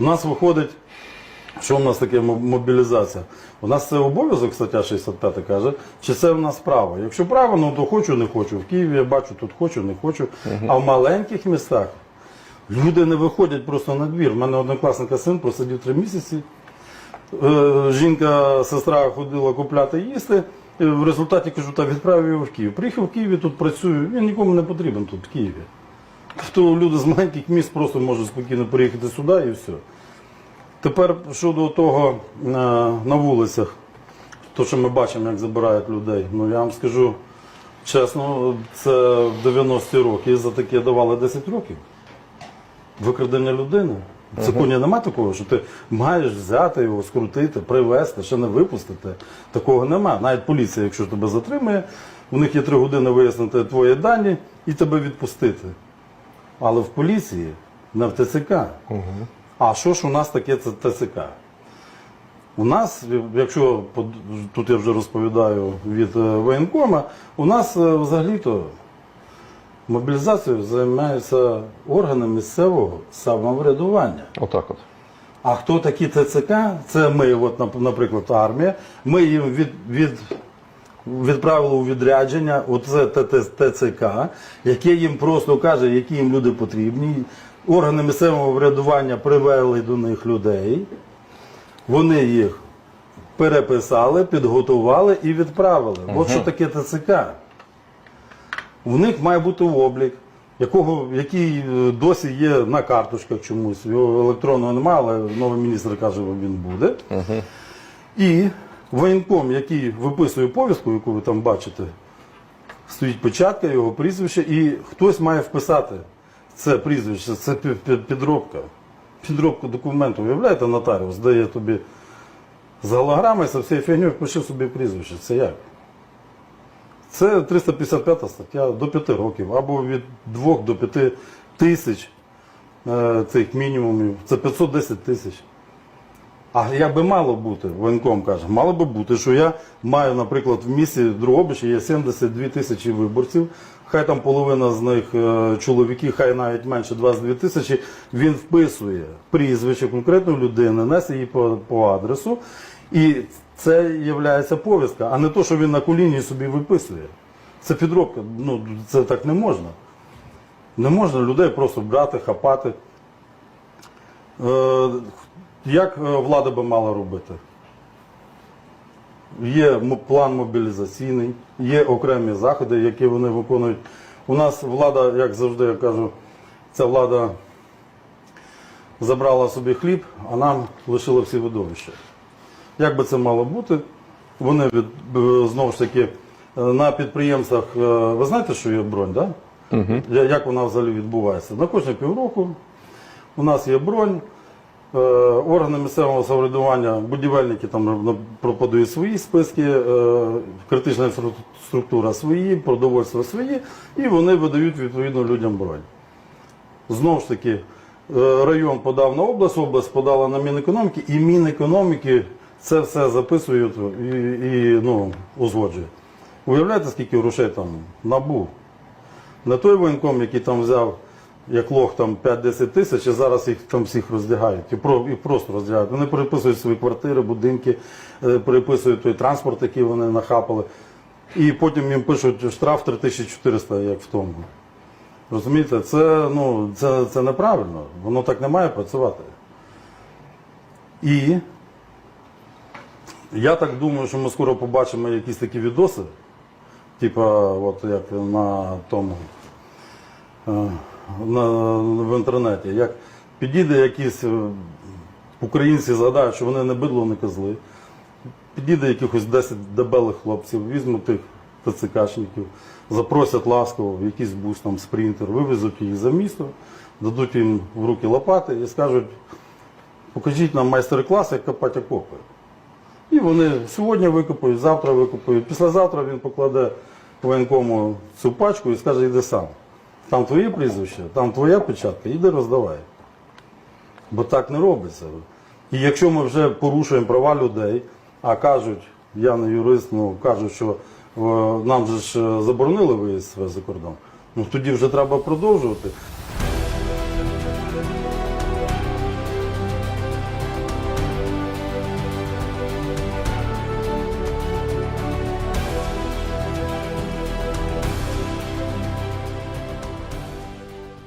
У нас виходить, що в нас таке мобілізація? У нас це обов'язок, стаття 65 каже, чи це в нас право? Якщо право, ну то хочу, не хочу. В Києві я бачу, тут хочу, не хочу. А в маленьких містах люди не виходять просто на двір. У мене однокласника син просидів три місяці. Е, Жінка, сестра ходила купляти їсти. В результаті кажу, та відправив його в Київ. Приїхав в Києві, тут працюю. Він нікому не потрібен тут, в Києві. То люди з маленьких міст просто можуть спокійно приїхати сюди і все. Тепер щодо того е, на вулицях, то, що ми бачимо, як забирають людей, ну я вам скажу чесно, це в 90-ті роки за таке давали 10 років. Викрадення людини. В законі немає такого, що ти маєш взяти його, скрутити, привезти, ще не випустити. Такого немає. Навіть поліція, якщо тебе затримує, у них є три години вияснити твої дані і тебе відпустити. Але в поліції, не в ТЦК. А що ж у нас таке це ТЦК? У нас, якщо тут я вже розповідаю від е, воєнкома, у нас е, взагалі-то мобілізацією займаються органи місцевого самоврядування. Отак от. А хто такі ТЦК? Це ми, от, наприклад, армія. Ми їм від, від, відправили у відрядження, оце ТЦК, яке їм просто каже, які їм люди потрібні. Органи місцевого врядування привели до них людей. Вони їх переписали, підготували і відправили. От що таке ТЦК. В них має бути облік, якого, який е, досі є на карточках чомусь. Його електронного немає, але новий міністр каже, він буде. І воєнком, який виписує повістку, яку ви там бачите, стоїть печатка, його прізвище, і хтось має вписати це прізвище, це пі- пі- підробка. Підробка документу. Уявляєте, нотаріус дає тобі з голограми, з всією фігньою впиши собі прізвище. Це як? Це 355 стаття до 5 років, або від 2 до 5 тисяч е, цих мінімумів. Це 510 тисяч. А як би мало бути, воєнком каже, мало би бути, що я маю, наприклад, в місті Дрогобичі є 72 тисячі виборців, хай там половина з них е, чоловіки, хай навіть менше 22 тисячі, він вписує прізвище конкретної людини, несе її по, по адресу, і це є повістка, а не то, що він на коліні собі виписує. Це підробка, ну це так не можна. Не можна людей просто брати, хапати. Е, Як е, влада би мала робити? Є план мобілізаційний, є окремі заходи, які вони виконують. У нас влада, як завжди я кажу, ця влада забрала собі хліб, а нам лишила всі видовища. Як би це мало бути? Вони від, е, знову ж таки е, на підприємствах, е, ви знаєте, що є бронь? Да? Як вона взагалі відбувається? На кожні півроку у нас є бронь. Органи місцевого самоврядування, будівельники там пропонують свої списки, критична інфраструктура свої, продовольство свої, і вони видають відповідно людям бронь. Знову ж таки, район подав на область, область подала на Мінекономіки, і Мінекономіки це все записують і, і ну, узгоджує. Уявляєте, скільки грошей там набув? Не той воєнком, який там взяв як лох там 5-10 тисяч, і зараз їх там всіх роздягають. І, про, і просто роздягають. Вони переписують свої квартири, будинки, е, переписують той транспорт, який вони нахапали. І потім їм пишуть штраф 3400, як в тому. Розумієте, це, ну, це, це неправильно. Воно так не має працювати. І я так думаю, що ми скоро побачимо якісь такі відоси, типа, от як на тому е, на, в інтернеті, як підійде якісь е, українці, згадають, що вони не бидло, не козли. Підійде якихось 10 дебелих хлопців, візьмуть тих ТЦКшників, запросять ласково в якийсь бус, там, спринтер, вивезуть їх за місто, дадуть їм в руки лопати і скажуть, покажіть нам майстер-клас, як копати окопи. І вони сьогодні викопають, завтра викопають. Післязавтра він покладе воєнкому цю пачку і скаже, йди сам. Там твоє прізвище, там твоя печатка, іди роздавай. Бо так не робиться. І якщо ми вже порушуємо права людей, а кажуть, я не юрист, ну кажуть, що е, нам же ж е, заборонили виїзд за кордон. Ну тоді вже треба продовжувати.